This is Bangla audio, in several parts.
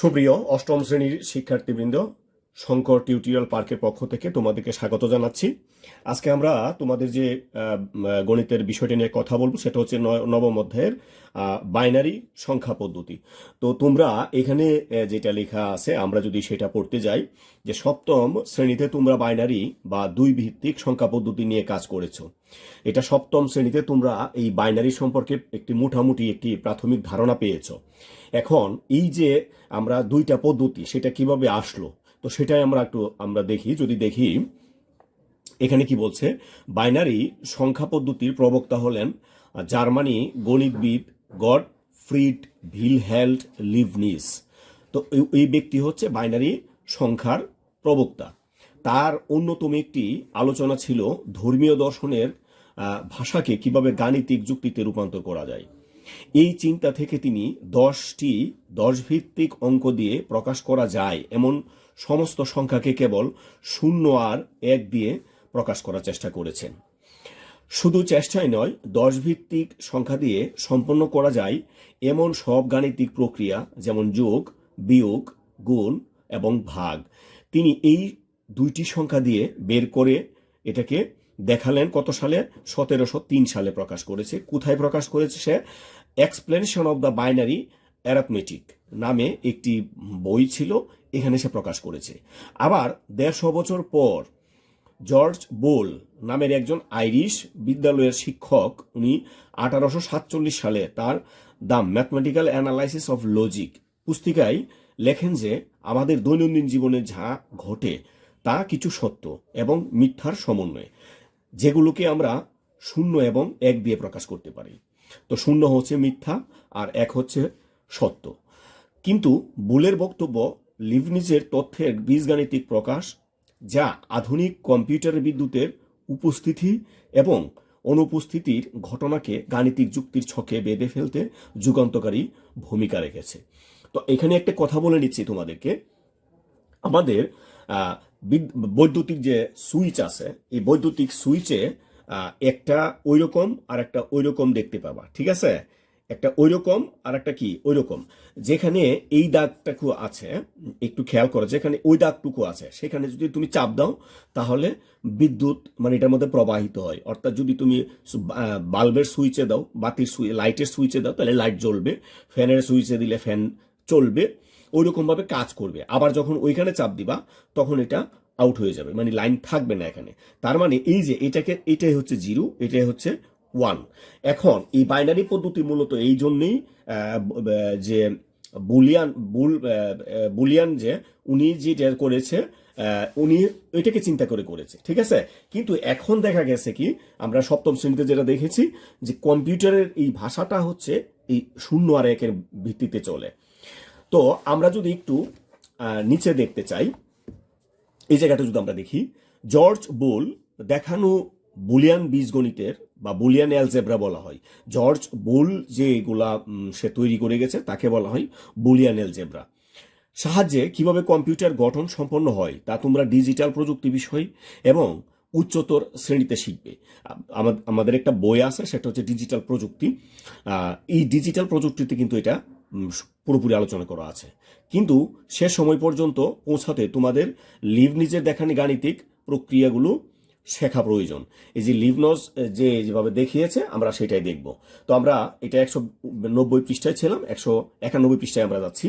সুপ্রিয় অষ্টম শ্রেণির শিক্ষার্থীবৃন্দ, শঙ্কর টিউটোরিয়াল পার্কের পক্ষ থেকে তোমাদেরকে স্বাগত জানাচ্ছি। আজকে আমরা তোমাদের যে গণিতের বিষয়টি নিয়ে কথা বলব সেটা হচ্ছে নবম অধ্যায়ের বাইনারি সংখ্যা পদ্ধতি। তো তোমরা এখানে যেটা লেখা আছে, আমরা যদি সেটা পড়তে যাই, যে সপ্তম শ্রেণীতে তোমরা বাইনারি বা দুই ভিত্তিক সংখ্যা পদ্ধতি নিয়ে কাজ করেছ। এটা সপ্তম শ্রেণীতে তোমরা এই বাইনারি সম্পর্কে একটি মোটামুটি একটি প্রাথমিক ধারণা পেয়েছ। এখন এই যে আমরা দুইটা পদ্ধতি, সেটা কীভাবে আসলো? তো সেটাই আমরা একটু, আমরা দেখি, যদি দেখি, এখানে কি বলছে? বাইনারি সংখ্যা পদ্ধতির প্রবক্তা হলেন জার্মানি গণিতবিদ গড ফ্রিড ভিলহেল্ড লিভনিস। তো এই- ব্যক্তি হচ্ছে বাইনারি সংখ্যার প্রবক্তা। তার অন্যতম একটি আলোচনা ছিল ধর্মীয় দর্শনের ভাষাকে কীভাবে গাণিতিক যুক্তিতে রূপান্তর করা যায়। এই চিন্তা থেকে তিনি দশটি দশ ভিত্তিক অঙ্ক দিয়ে প্রকাশ করা যায় এমন সমস্ত সংখ্যাকে কেবল শূন্য আর এক দিয়ে প্রকাশ করার চেষ্টা করেছেন। শুধু চেষ্টাই নয় দশ ভিত্তিক সংখ্যা দিয়ে সম্পন্ন করা যায় এমন সব গাণিতিক প্রক্রিয়া যেমন যোগ, বিয়োগ, গুণ এবং ভাগ। তিনি এই দুইটি সংখ্যা দিয়ে বের করে এটাকে দেখালেন কত সালে? সতেরোশো তিন সালে প্রকাশ করেছে। কোথায় প্রকাশ করেছে সে? Explanation of the binary arithmetic নামে একটি বই ছিল, এখানে সে প্রকাশ করেছে। আবার দেড়শো বছর পর জর্জ বোল নামের একজন আইরিশ বিদ্যালয়ের শিক্ষক, উনি আঠারোশো সাতচল্লিশ সালে তার the mathematical analysis of logic পুস্তিকায় লেখেন যে, আমাদের দৈনন্দিন জীবনে যা ঘটে তা কিছু সত্য এবং মিথ্যার সমন্বয়। যেগুলোকে আমরা শূন্য এবং এক দিয়ে প্রকাশ করতে পারি। তো শূন্য হচ্ছে মিথ্যা আর এক হচ্ছে সত্য। কিন্তু বুলের বক্তব্য লিভনিজের তথ্যের বীজগাণিতিক প্রকাশ, যা আধুনিক কম্পিউটার বিদ্যুতের উপস্থিতি এবং অনুপস্থিতির ঘটনাকে গাণিতিক যুক্তির ছকে বেঁধে ফেলতে যুগান্তকারী ভূমিকা রেখেছে। তো এখানে একটা কথা বলে নিচ্ছি তোমাদেরকে। আমাদের বৈদ্যুতিক যে সুইচ আছে, এই বৈদ্যুতিক সুইচে একটা ওই রকম আর একটা ওই রকম দেখতে পাবা, ঠিক আছে? একটা ওই রকম আর একটা কি? ওই রকম যেখানে এই দাগটুকু আছে, একটু খেয়াল করো, যেখানে ওই দাগটুকু আছে, সেখানে যদি তুমি চাপ দাও, তাহলে বিদ্যুৎ মানে এটার মধ্যে প্রবাহিত হয়। অর্থাৎ যদি তুমি বাল্বের সুইচে দাও, বাতির সুই, লাইটের সুইচে দাও, তাহলে লাইট জ্বলবে, ফ্যানের সুইচে দিলে ফ্যান চলবে ওই রকমভাবে কাজ করবে। আবার যখন ওইখানে চাপ দিবা, তখন এটা আউট হয়ে যাবে। মানে লাইন থাকবে না এখানে। তার মানে এই যে এটাকে, এটাই হচ্ছে জিরো, এটাই হচ্ছে ওয়ান এখন এই বাইনারি পদ্ধতি মূলত এই জন্যই যে বুলিয়ান, বুল বুলিয়ান যে, উনি যেটা করেছে উনি এটাকে চিন্তা করে করেছে। ঠিক আছে? কিন্তু এখন দেখা গেছে কি, আমরা সপ্তম শ্রেণীতে যেটা দেখেছি, যে কম্পিউটারের এই ভাষাটা হচ্ছে এই শূন্য আর একের ভিত্তিতে চলে। তো আমরা যদি একটু নিচে দেখতে চাই, এই জায়গাটা যদি আমরা দেখি, জর্জ বুল দেখানো বুলিয়ান বীজগণিতের বা বুলিয়ান অ্যালজেব্রা বলা হয়। জর্জ বুল যে এগুলা সে তৈরি করে গেছে, তাকে বলা হয় বুলিয়ান অ্যালজেব্রা। সাহায্যে কীভাবে কম্পিউটার গঠন সম্পন্ন হয়, তা তোমরা ডিজিটাল প্রযুক্তি বিষয় এবং উচ্চতর শ্রেণীতে শিখবে। আমাদের একটা বই আছে, সেটা হচ্ছে ডিজিটাল প্রযুক্তি। এই ডিজিটাল প্রযুক্তিতে কিন্তু এটা পুরোপুরি আলোচনা করা আছে। কিন্তু সে সময় পর্যন্ত পৌঁছাতে তোমাদের লিভ নিজের দেখানি গাণিতিক প্রক্রিয়াগুলো শেখা প্রয়োজন। এই যে লিভনজ যে যেভাবে দেখিয়েছে, আমরা সেটাই দেখব। তো আমরা এটা একশো নব্বই পৃষ্ঠায় ছিলাম, একশো একানব্বই পৃষ্ঠায় আমরা যাচ্ছি।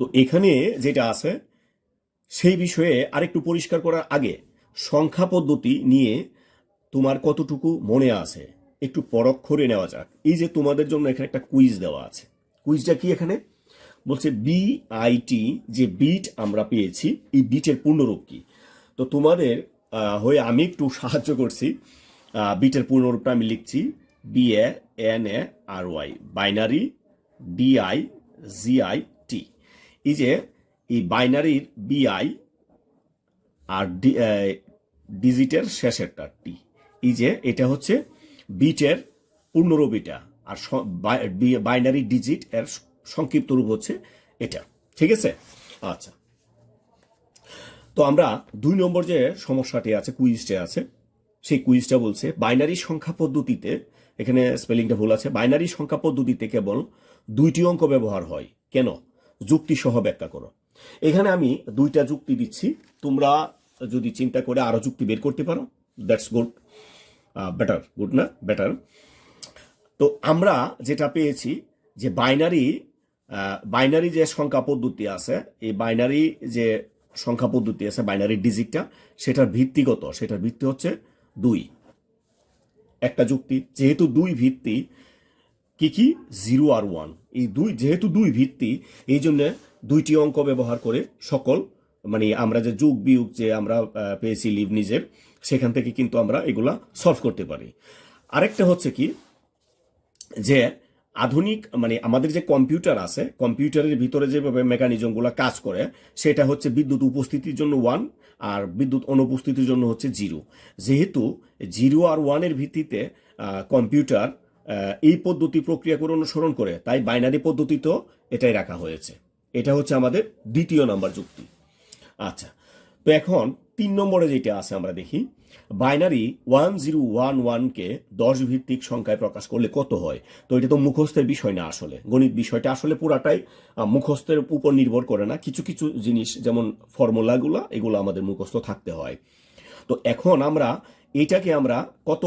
তো এখানে যেটা আছে, সেই বিষয়ে আরেকটু পরিষ্কার করার আগে সংখ্যা পদ্ধতি নিয়ে তোমার কতটুকু মনে আছে? একটু পরখ করে নেওয়া যাক। এই যে তোমাদের জন্য এখানে একটা কুইজ দেওয়া আছে। কুইজটা কি এখানে? বলছে বিআইটি যে বিট আমরা পেয়েছি, এই বিটের পূর্ণরূপ কি? তো তোমাদের হয়ে আমি একটু সাহায্য করছি। বিটের পূর্ণরূপটা আমি লিখছি। B A N A R Y binary DI GI T এই যে, এই বাইনারির বিআই আর ডিজিটের শেষেরটা টি এই যে, এটা হচ্ছে বিটের পূর্ণরূপ এটা। আর বাইনারি ডিজিট এর সংক্ষিপ্ত রূপ হচ্ছে এটা। ঠিক আছে? আচ্ছা। তো আমরা দুই নম্বর যে সমস্যাটি আছে, কুইজটি আছে, সেই কুইজটা বলছে, বাইনারি সংখ্যা পদ্ধতিতে, এখানে স্পেলিংটা ভুল আছে, বাইনারি সংখ্যা পদ্ধতিতে কেবল দুইটি অঙ্ক ব্যবহার হয়। কেন? যুক্তি সহ ব্যাখ্যা করো। এখানে আমি দুইটা যুক্তি দিচ্ছি, তোমরা যদি চিন্তা করে আরও যুক্তি বের করতে পারো, দ্যাটস গুড। বেটার গুড না বেটার তো আমরা যেটা পেয়েছি যে বাইনারি বাইনারি যে সংখ্যা পদ্ধতি আছে, এই বাইনারি যে সংখ্যা পদ্ধতি আছে বাইনারি ডিজিটটা সেটার ভিত্তিগত সেটার ভিত্তি হচ্ছে দুই। একটা যুক্তি, যেহেতু দুই ভিত্তি, কি কি? জিরো আর ওয়ান এই দুই, যেহেতু দুই ভিত্তি, এই জন্য দুইটি অঙ্ক ব্যবহার করে সকল মানে আমরা যে যুগ বিয়োগ যে আমরা পেয়েছি লিভ নিজের সেখান থেকে কিন্তু আমরা এগুলা সলভ করতে পারি। আরেকটা হচ্ছে কি, যে আধুনিক মানে আমাদের যে কম্পিউটার আছে, কম্পিউটারের ভিতরে যেভাবে মেকানিজমগুলো কাজ করে, সেটা হচ্ছে বিদ্যুৎ উপস্থিতির জন্য ওয়ান আর বিদ্যুৎ অনুপস্থিতির জন্য হচ্ছে জিরো যেহেতু জিরো আর ওয়ানের ভিত্তিতে কম্পিউটার এই পদ্ধতি প্রক্রিয়াকরণ অনুসরণ করে, তাই বাইনারি পদ্ধতিতেও এটাই রাখা হয়েছে। এটা হচ্ছে আমাদের দ্বিতীয় নাম্বার যুক্তি। আচ্ছা তো এখন তিন নম্বরে যেটা আছে আমরা দেখি। বাইনারি ওয়ান জিরো ওয়ান ওয়ানকে দশ ভিত্তিক সংখ্যায় প্রকাশ করলে কত হয়? তো এটা তো মুখস্থের বিষয় না আসলে। গণিত বিষয়টা আসলে পুরাটাই মুখস্থের উপর নির্ভর করে না। কিছু কিছু জিনিস, যেমন ফর্মুলাগুলো, এগুলো আমাদের মুখস্থ থাকতে হয়। তো এখন আমরা এটাকে আমরা কত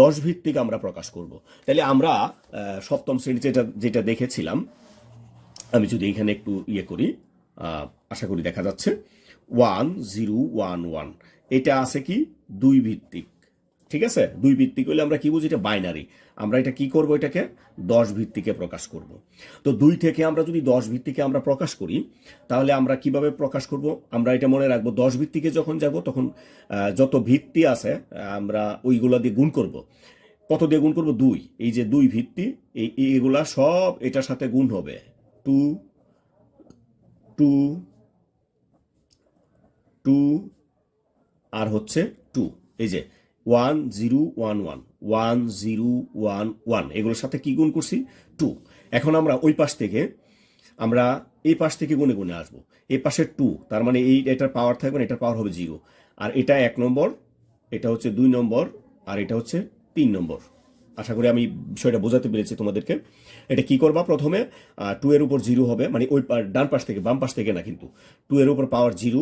দশ ভিত্তিক আমরা প্রকাশ করব। তাহলে আমরা সপ্তম শ্রেণি যেটা যেটা দেখেছিলাম, আমি যদি এখানে একটু ইয়ে করি আশা করি দেখা যাচ্ছে, ওয়ান জিরো ওয়ান ওয়ান। এটা আছে কি? দুই ভিত্তিক। ঠিক আছে? দুই ভিত্তিক হলে আমরা কি বুঝি? এটা বাইনারি আমরা এটা কি করব এটাকে? দশ ভিত্তিকে প্রকাশ করব। তো দুই থেকে আমরা যদি দশ ভিত্তিকে আমরা প্রকাশ করি, তাহলে আমরা কীভাবে প্রকাশ করব? আমরা এটা মনে রাখব, দশ ভিত্তিকে যখন যাব, তখন যত ভিত্তি আছে আমরা ওইগুলো দিয়ে গুণ করব। কত দিয়ে গুণ করব? দুই। এই যে দুই ভিত্তি, এই, এগুলা সব এটার সাথে গুণ হবে। টু টু টু আর হচ্ছে টু এই যে one zero one one one zero one one এগুলোর সাথে কি গুণ করছি? টু এখন আমরা ওই পাশ থেকে, আমরা এই পাশ থেকে গুনে গুনে আসব। এই পাশে টু তার মানে এই এটার পাওয়ার থাকবে না, এটার পাওয়ার হবে জিরো আর এটা এক নম্বর, এটা হচ্ছে দুই নম্বর, আর এটা হচ্ছে তিন নম্বর। আশা করি আমি বিষয়টা বোঝাতে পেরেছি তোমাদেরকে। এটা কি করবা প্রথমে? টু এর উপর জিরো হবে মানে ওই ডান পাশ থেকে, বাম পাশ থেকে না কিন্তু। টু এর উপর পাওয়ার জিরো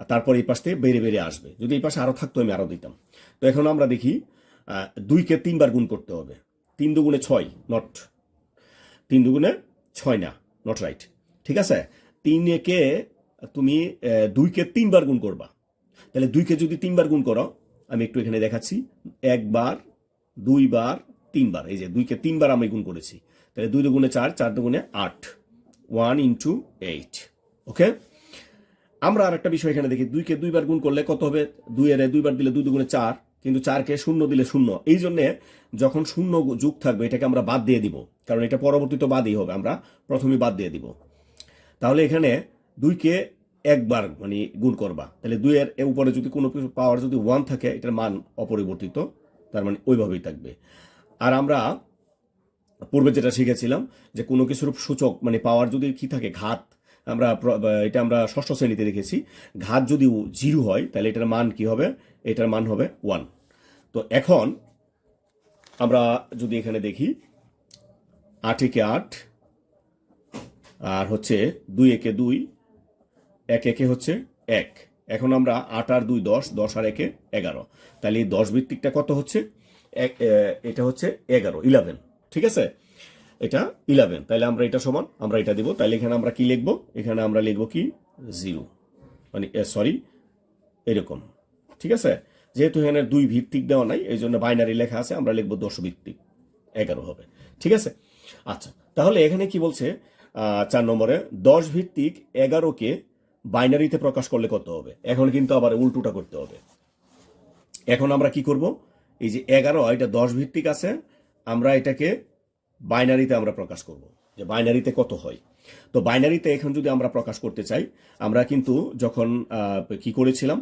আর তারপর এই পাশ থেকে বেড়ে বেড়ে আসবে। যদি এই পাশে আরও থাকতো, আমি আরও দিতাম। তো এখন আমরা দেখি দুইকে তিনবার গুণ করতে হবে। তিন দুগুণে ছয় নট তিন দুগুণে ছয় না নট রাইট ঠিক আছে? তিনকে তুমি দুইকে তিনবার গুণ করবা। তাহলে দুইকে যদি তিনবার গুণ করো, আমি একটু এখানে দেখাচ্ছি। একবার দুইবার তিনবার এই যে দুইকে তিনবার আমি গুণ করেছি। তাহলে দুই দুগুণে চার চার দুগুণে আট। One into eight. ওকে? আমরা আর একটা বিষয় এখানে দেখি, দুইকে দুইবার গুণ করলে কত হবে? দুই এর দুইবার দিলে দুই দুগুণে চার, কিন্তু চারকে শূন্য দিলে শূন্য। এই জন্যে যখন শূন্য যুগ থাকবে, এটাকে আমরা বাদ দিয়ে দিব, কারণ এটা পরবর্তীতে বাদই হবে, আমরা প্রথমে বাদ দিয়ে দিব। তাহলে এখানে দুইকে একবার মানে গুণ করবা। তাহলে দুইয়ের উপরে যদি কোনো কিছু পাওয়ার যদি ওয়ান থাকে, এটার মান অপরিবর্তিত, তার মানে ওইভাবেই থাকবে। আর আমরা পূর্বে যেটা শিখেছিলাম, যে কোনো কিছুর সূচক মানে পাওয়ার যদি কি থাকে, ঘাত আমরা এটা আমরা ষষ্ঠ শ্রেণীতে দেখেছি। ঘাত যদি জিরো হয়, তাহলে এটার মান কি হবে? এটার মান হবে ওয়ান। তো এখন আমরা যদি এখানে দেখি, আট একে আট, আর হচ্ছে দুই একে দুই, এক একে হচ্ছে এক। এখন আমরা আট আর দুই দশ দশ আর একে এগারো। তাহলে এই দশ ভিত্তিকটা কত হচ্ছে? এটা হচ্ছে এগারো ইলেভেন ঠিক আছে? এটা ইলেভেন তাহলে আমরা এটা সমান, আমরা এটা দিব। তাহলে এখানে আমরা কি লিখব? এখানে আমরা লিখব কি? জিরো মানে সরি এরকম। ঠিক আছে? যেহেতু এখানে দুই ভিত্তিক দেওয়া নাই এই জন্য বাইনারি লেখা আছে, আমরা লিখব দশ ভিত্তিক এগারো হবে। ঠিক আছে? আচ্ছা তাহলে এখানে কি বলছে? চার নম্বরে দশ ভিত্তিক এগারোকে বাইনারিতে প্রকাশ করলে কত হবে? এখন কিন্তু আবার উল্টোটা করতে হবে। এখন আমরা কি করব? এই যে এগারো, এটা দশ ভিত্তিক আছে, আমরা এটাকে বাইনারিতে আমরা প্রকাশ করব যে বাইনারিতে কত হয়। তো বাইনারিতে এখন যদি আমরা প্রকাশ করতে চাই, আমরা কিন্তু যখন কি করেছিলাম?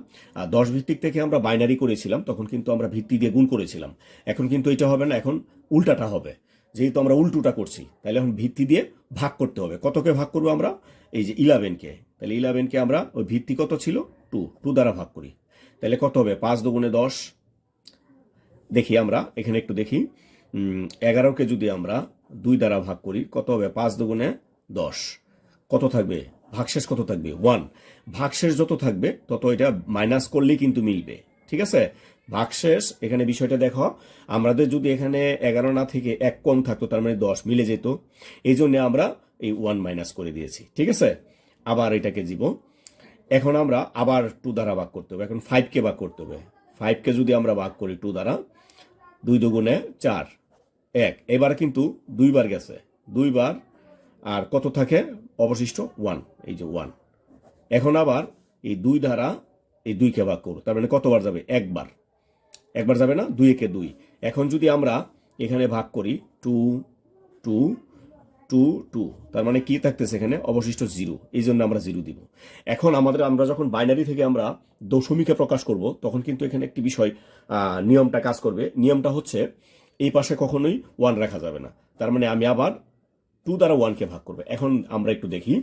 দশ ভিত্তিক থেকে আমরা বাইনারি করেছিলাম, তখন কিন্তু আমরা ভিত্তি দিয়ে গুণ করেছিলাম। এখন কিন্তু এটা হবে না, এখন উল্টাটা হবে। যেহেতু আমরা উল্টোটা করছি, তাহলে এখন ভিত্তি দিয়ে ভাগ করতে হবে। কতকে ভাগ করব আমরা? এই যে ইলেভেনকে তাহলে ইলেভেনকে আমরা, ওই ভিত্তি কত ছিল? টু টু দ্বারা ভাগ করি। তাহলে কত হবে? পাঁচ দুগুণে দশ। দেখি আমরা, এখানে একটু দেখি। এগারোকে যদি আমরা দুই দ্বারা ভাগ করি, কত হবে? পাঁচ দুগুণে দশ। কত থাকবে? ভাগশেষ কত থাকবে? ওয়ান। ভাগশেষ যত থাকবে, তত এটা মাইনাস করলেই কিন্তু মিলবে। ঠিক আছে? ভাগশেষ, এখানে বিষয়টা দেখো, আমাদের যদি এখানে এগারো না থেকে এক কম থাকতো, তার মানে দশ মিলে যেত। এই জন্য আমরা এই ওয়ান মাইনাস করে দিয়েছি। ঠিক আছে? আবার এটাকে জীব এখন আমরা আবার টু দ্বারা ভাগ করতে হবে। এখন ফাইভকে ভাগ করতে হবে। ফাইভকে যদি আমরা ভাগ করি টু দ্বারা দুই দুগুণে চার। এক। এবার কিন্তু দুইবার গেছে। দুইবার। আর কত থাকে? অবশিষ্ট ওয়ান। এই যে ওয়ান। এখন আবার এই দুই দ্বারা এই দুইকে ভাগ করো। তার মানে কতবার যাবে? একবার। একবার যাবে না? দুই একে দুই। এখন যদি আমরা এখানে ভাগ করি টু টু টু টু তার মানে কি থাকতেছে এখানে? অবশিষ্ট জিরো এই জন্য আমরা জিরো দিব। এখন আমাদের, আমরা যখন বাইনারি থেকে আমরা দশমিকে প্রকাশ করব, তখন কিন্তু এখানে একটি বিষয় নিয়মটা কাজ করবে। নিয়মটা হচ্ছে, এই পাশে কখনোই ওয়ান রাখা যাবে না। তার মানে আমি আবার টু দ্বারা ওয়ানকে ভাগ করবে। এখন আমরা একটু দেখি।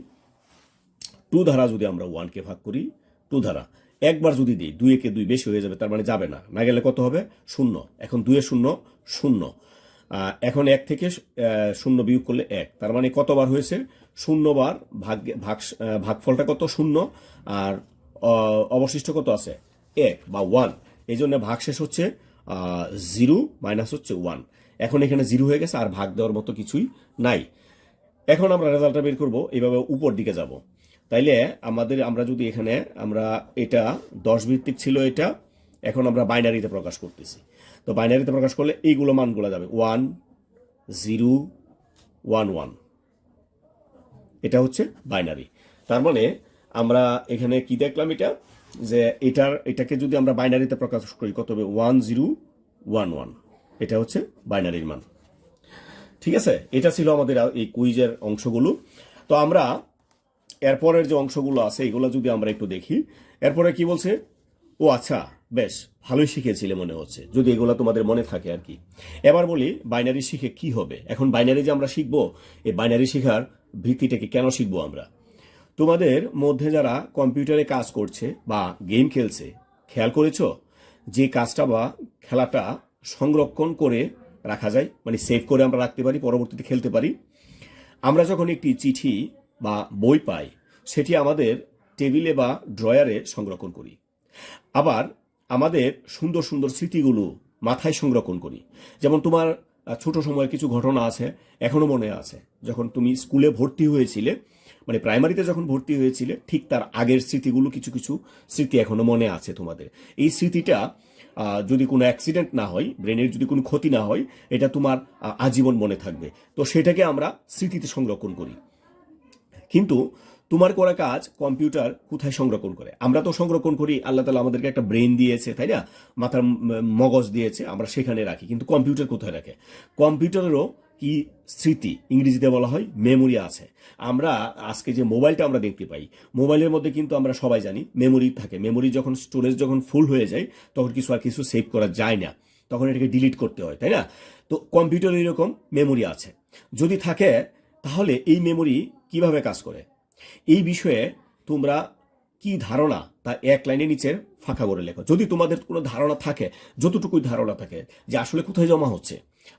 টু ধারা যদি আমরা ওয়ানকে ভাগ করি টু ধারা একবার যদি দিই, দুই দুই বেশি হয়ে যাবে, তার মানে যাবে না। না গেলে কত হবে? শূন্য। এখন দুয়ে শূন্য শূন্য। এখন এক থেকে শূন্য বিয়োগ করলে এক। তার মানে কতবার হয়েছে? শূন্যবার ভাগ ভাগ ভাগফলটা কত? শূন্য। আর অবশিষ্ট কত আছে? এক বা ওয়ান। এই জন্য ভাগশেষ হচ্ছে জিরো মাইনাস হচ্ছে ওয়ান। এখন এখানে জিরো হয়ে গেছে, আর ভাগ দেওয়ার মতো কিছুই নাই। এখন আমরা রেজাল্টটা বের করব এইভাবে উপর দিকে যাব। তাইলে আমাদের, আমরা যদি এখানে, আমরা এটা দশ ভিত্তিক ছিল এটা এখন আমরা বাইনারিতে প্রকাশ করতেছি। তো বাইনারিতে প্রকাশ করলে এইগুলো মানগুলো যাবে। One, zero, one one. এটা হচ্ছে বাইনারি। তার মানে আমরা এখানে কি দেখলাম এটা? যে এটার, এটাকে যদি আমরা বাইনারিতে প্রকাশ করি, কত হবে? One, zero, one one. এটা হচ্ছে বাইনারির মান। ঠিক আছে? এটা ছিল আমাদের এই কুইজের অংশগুলো। তো আমরা এরপরের যে অংশগুলো আছে, এগুলো যদি আমরা একটু দেখি। এরপরে কি বলছে? ও আচ্ছা বেশ, ভালোই শিখেছিলে মনে হচ্ছে, যদি এগুলো তোমাদের মনে থাকে আর কি। এবার বলি, বাইনারি শিখে কি হবে? এখন বাইনারি যে আমরা শিখব, এই বাইনারি শেখার ভিত্তিটাকে কেন শিখব আমরা? তোমাদের মধ্যে যারা কম্পিউটারে কাজ করছে বা গেম খেলছে, খেয়াল করেছ? যে কাজটা বা খেলাটা সংরক্ষণ করে রাখা যায় মানে সেভ করে আমরা রাখতে পারি, পরবর্তীতে খেলতে পারি। আমরা যখন একটি চিঠি বা বই পাই, সেটি আমাদের টেবিলে বা ড্রয়ারে সংরক্ষণ করি। আবার আমাদের সুন্দর সুন্দর স্মৃতিগুলো মাথায় সংরক্ষণ করি। যেমন তোমার ছোট সময়ের কিছু ঘটনা আছে, এখনও মনে আছে। যখন তুমি স্কুলে ভর্তি হয়েছিলে মানে প্রাইমারিতে যখন ভর্তি হয়েছিলে, ঠিক তার আগের স্মৃতিগুলো কিছু কিছু স্মৃতি এখনও মনে আছে তোমাদের। এই স্মৃতিটা যদি কোনো অ্যাক্সিডেন্ট না হয়, ব্রেনের যদি কোনো ক্ষতি না হয়, এটা তোমার আজীবন মনে থাকবে। তো সেটাকে আমরা স্মৃতিতে সংরক্ষণ করি। কিন্তু তোমার করা কাজ কম্পিউটার কোথায় সংরক্ষণ করে? আমরা তো সংরক্ষণ করি, আল্লাহ তালা আমাদেরকে একটা ব্রেন দিয়েছে, তাই না? মাথার মগজ দিয়েছে, আমরা সেখানে রাখি, কিন্তু কম্পিউটার কোথায় রাখে? কম্পিউটারেরও কি স্মৃতি? ইংরেজিতে বলা হয় মেমোরি আছে। আমরা আজকে যে মোবাইলটা আমরা দেখতে পাই, মোবাইলের মধ্যে কিন্তু আমরা সবাই জানি মেমোরি থাকে। মেমোরি যখন স্টোরেজ যখন ফুল হয়ে যায়, তখন কিছু আর কিছু সেভ করা যায় না। তখন এটাকে ডিলিট করতে হয়, তাই না? তো কম্পিউটার এরকম মেমোরি আছে। যদি থাকে, তাহলে এই মেমোরি কীভাবে কাজ করে? এই বিষয়ে তোমরা কি ধারণা? তা এক লাইনের নিচের ফাঁকা করে লেখো। যদি তোমাদের কোনো ধারণা থাকে, যতটুকুই ধারণা থাকে, যে আসলে কোথায় জমা হচ্ছে,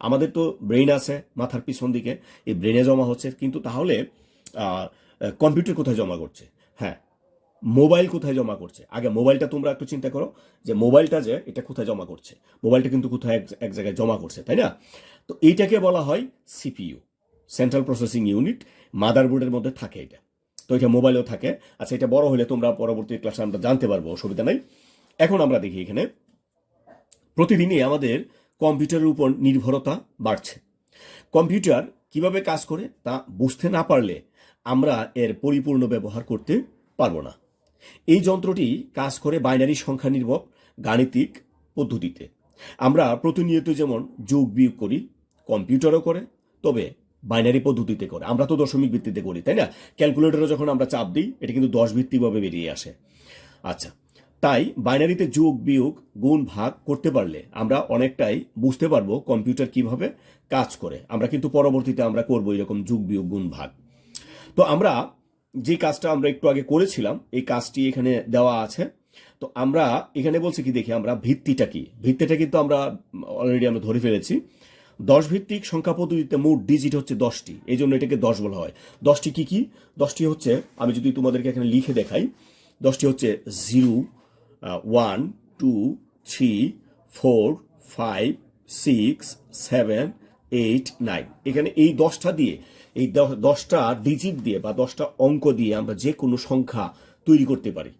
আমাদের তো ব্রেন আছে মাথার পিছন দিকে, এই ব্রেনে জমা হচ্ছে, কিন্তু তাহলে কম্পিউটার কোথায় জমা করছে? হ্যাঁ মোবাইল কোথায় জমা করছে? আগে মোবাইলটা তোমরা একটু চিন্তা করো, যে মোবাইলটা যে, এটা কোথায় জমা করছে? মোবাইলটা কিন্তু কোথায় এক জায়গায় জমা করছে, তাই না? তো এইটাকে বলা হয় সিপিইউ, সেন্ট্রাল প্রসেসিং ইউনিট, মাদারবোর্ডের মধ্যে থাকে এটা। তো এটা মোবাইলেও থাকে। আচ্ছা এটা বড় হলে তোমরা পরবর্তী ক্লাসে আমরা জানতে পারব, অসুবিধা নাই। এখন আমরা দেখি এখানে। প্রতিদিনই আমাদের কম্পিউটারের উপর নির্ভরতা বাড়ছে। কম্পিউটার কীভাবে কাজ করে তা বুঝতে না পারলে আমরা এর পরিপূর্ণ ব্যবহার করতে পারব না। এই যন্ত্রটি কাজ করে বাইনারি সংখ্যা নির্ভর গাণিতিক পদ্ধতিতে। আমরা প্রতিনিয়ত যেমন যোগ বিয়োগ করি, কম্পিউটারও করে, তবে বাইনারি পদ্ধতিতে করে। আমরা তো দশমিক ভিত্তিতে করি, তাই না? ক্যালকুলেটরে যখন আমরা চাপ দিই, এটা কিন্তু দশ ভিত্তিকভাবে বেরিয়ে আসে। আচ্ছা তাই বাইনারিতে যোগ, বিয়োগ, গুণ, ভাগ করতে পারলে আমরা অনেকটাই বুঝতে পারব কম্পিউটার কীভাবে কাজ করে। আমরা কিন্তু পরবর্তীতে আমরা করব এরকম যোগ, বিয়োগ, গুণ, ভাগ। তো আমরা যে কাজটা আমরা একটু আগে করেছিলাম, এই কাজটি এখানে দেওয়া আছে। তো আমরা এখানে বলছি কি, দেখি আমরা ভিত্তিটা কি? ভিত্তিটা কিন্তু আমরা অলরেডি আমরা ধরে ফেলেছি। দশ ভিত্তিক সংখ্যা পদ্ধতিতে মোট ডিজিট হচ্ছে দশটি। এই জন্য এটাকে দশ বলা হয়। দশটি কি কি? দশটি হচ্ছে, আমি যদি তোমাদেরকে এখানে লিখে দেখাই, দশটি হচ্ছে zero one two three four five six seven eight nine এখানে এই দশটা দিয়ে, এই দশটা ডিজিট দিয়ে বা দশটা অঙ্ক দিয়ে আমরা যে কোনো সংখ্যা তৈরি করতে পারি।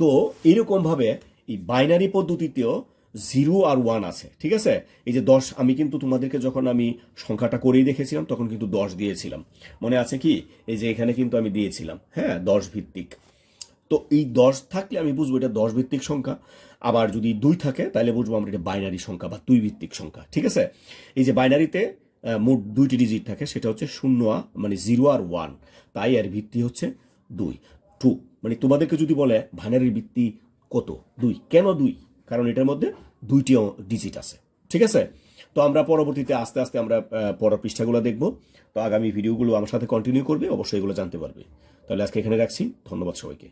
তো এরকমভাবে এই বাইনারি পদ্ধতিতেও জিরো আর ওয়ান আছে, ঠিক আছে? এই যে দশ, আমি কিন্তু তোমাদেরকে যখন আমি সংখ্যাটা করেই দেখেছিলাম, তখন কিন্তু দশ দিয়েছিলাম। মনে আছে কি? এই যে এখানে কিন্তু আমি দিয়েছিলাম হ্যাঁ দশ ভিত্তিক। তো এই দশ থাকলে আমি বুঝব এটা দশ ভিত্তিক সংখ্যা, আবার যদি দুই থাকে, তাহলে বুঝব আমরা এটা বাইনারি সংখ্যা বা দুই ভিত্তিক সংখ্যা, ঠিক আছে? এই যে বাইনারিতে মোট দুইটি ডিজিট থাকে, সেটা হচ্ছে শূন্য মানে জিরো আর ওয়ান। তাই এর ভিত্তি হচ্ছে দুই। টু মানে তোমাদেরকে যদি বলে বাইনারির ভিত্তি কত? দুই। কেন দুই? কারণ এটার মধ্যে দুইটি ডিজিট আছে। ঠিক আছে? তো আমরা পরবর্তীতে আস্তে আস্তে আমরা পরের পৃষ্ঠাগুলো দেখব। তো আগামী ভিডিওগুলো আমার সাথে কন্টিনিউ করবে, অবশ্যই এগুলো জানতে পারবে। তাহলে আজকে এখানে রাখছি। ধন্যবাদ সবাইকে।